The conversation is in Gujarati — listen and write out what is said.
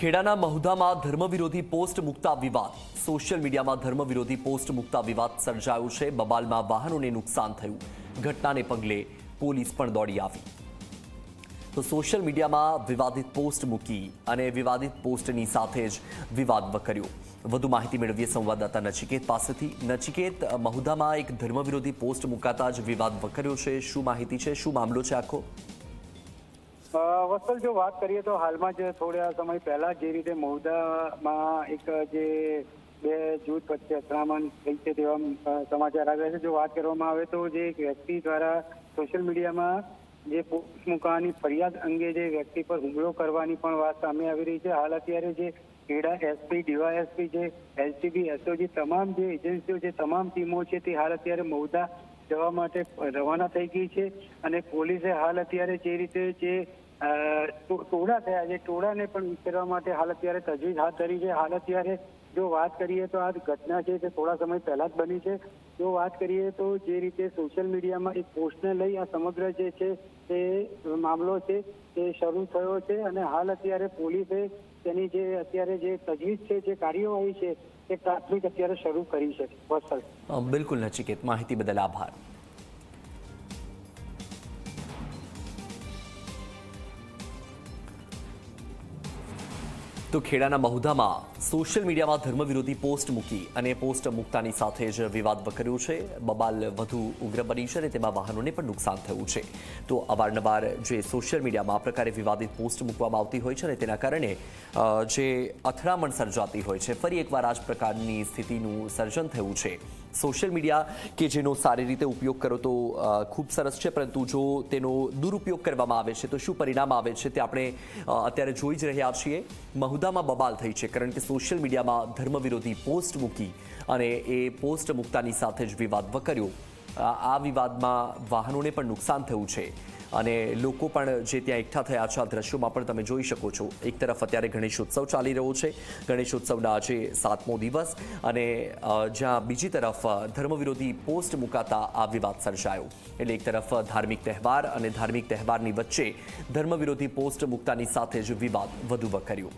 ખેડાના મહુધામાં ધર્મવિરોધી પોસ્ટ મુકતા વિવાદ. સોશિયલ મીડિયામાં ધર્મવિરોધી પોસ્ટ મુકતા વિવાદ સર્જાયો છે. બબાલમાં વાહનોને નુકસાન થયું. ઘટનાને પગલે પોલીસ પણ દોડી આવી. તો સોશિયલ મીડિયામાં વિવાદિત પોસ્ટ મૂકી અને વિવાદિત પોસ્ટની સાથે જ વિવાદ વકર્યો. વધુ માહિતી મેળવીએ સંવાદદાતા નચિકેત પાસેથી. નચિકેત, મહુધામાં એક ધર્મવિરોધી પોસ્ટ મુકાતા જ વિવાદ વકર્યો છે. શું માહિતી છે? શું મામલો છે આખો? વત્સલ જો વાત કરીએ તો હાલમાં જ થોડા સમય પહેલા જે રીતે મહુદામાં એક જે બે જૂથ વચ્ચે અથડામણ થઈ છે તેવા સમાચાર આવ્યા છે. જો વાત કરવામાં આવે તો જે એક વ્યક્તિ દ્વારા સોશિયલ મીડિયામાં જે પોસ્ટ મૂકવાની ફરિયાદ અંગે જે વ્યક્તિ પર હુમલો કરવાની પણ વાત સામે આવી રહી છે. હાલ અત્યારે જે ખેડા એસપી ડીવાયએસપી જે એલસીબી, એસઓજી, તમામ જે એજન્સીઓ, જે તમામ ટીમો છે તે હાલ અત્યારે મૌદા જવા માટે રવાના થઈ ગઈ છે અને પોલીસે હાલ અત્યારે જે રીતે જે ટોળા થયા છે, ટોળાને પણ વિચારવા માટે હાલ અત્યારે તજવીજ હાથ ધરી છે. હાલ અત્યારે જો વાત કરીએ તો આ ઘટના છે તે થોડા સમય પહેલા જ બની છે. જો વાત કરીએ તો જે રીતે સોશિયલ મીડિયામાં એક પોસ્ટને લઈ આ સમગ્ર જે છે તે મામલો છે તે શરૂ થયો છે અને હાલ અત્યારે પોલીસે તેની જે અત્યારે જે તજવીજ છે, જે કાર્યવાહી છે તે પ્રાથમિક અત્યારે શરૂ કરી છે. બિલકુલ નચિકેત. માહિતી બદલ આભાર. તો ખેડાના મહુધામાં સોશિયલ મીડિયામાં ધર્મ વિરોધી પોસ્ટ મૂકી અને પોસ્ટ મૂકતાની સાથે જ વિવાદ વકર્યો છે. બબાલ વધુ ઉગ્ર બની છે અને તેમાં વાહનોને પણ નુકસાન થયું છે. તો અવારનવાર જે સોશિયલ મીડિયામાં આ પ્રકારે વિવાદિત પોસ્ટ મૂકવામાં આવતી હોય છે અને તેના કારણે જે અથડામણ સર્જાતી હોય છે, ફરી એકવાર આ જ પ્રકારની સ્થિતિનું સર્જન થયું છે. સોશિયલ મીડિયા કે જેનો સારી રીતે ઉપયોગ કરો તો ખૂબ સરસ છે. પરંતુ જો તેનો દુરુપયોગ કરવામાં આવે છે, તો શું પરિણામ આવે છે તે આપણે અત્યારે જોઈ જ રહ્યા છીએ. મહુદામાં બબાલ થઈ છે, કારણ કે સોશિયલ મીડિયામાં ધર્મ વિરોધી પોસ્ટ મૂકી અને એ પોસ્ટ મૂકતાની સાથે જ વિવાદ વકર્યો. આ વિવાદમાં વાહનોને પણ નુકસાન થયું છે. અને લોકો પણ જે ત્યાં એકઠા થયા છે, આ દ્રશ્યોમાં પણ તમે જોઈ શકો છો. એક તરફ અત્યારે ગણેશોત્સવ ચાલી રહ્યો છે. ગણેશોત્સવના આજે સાતમો દિવસ અને જ્યાં બીજી તરફ ધર્મવિરોધી પોસ્ટ મુકાતા આ વિવાદ સર્જાયો. એટલે એક તરફ ધાર્મિક તહેવાર અને ધાર્મિક તહેવારની વચ્ચે ધર્મવિરોધી પોસ્ટ મુકતાની સાથે જ વિવાદ વધુ વકર્યો.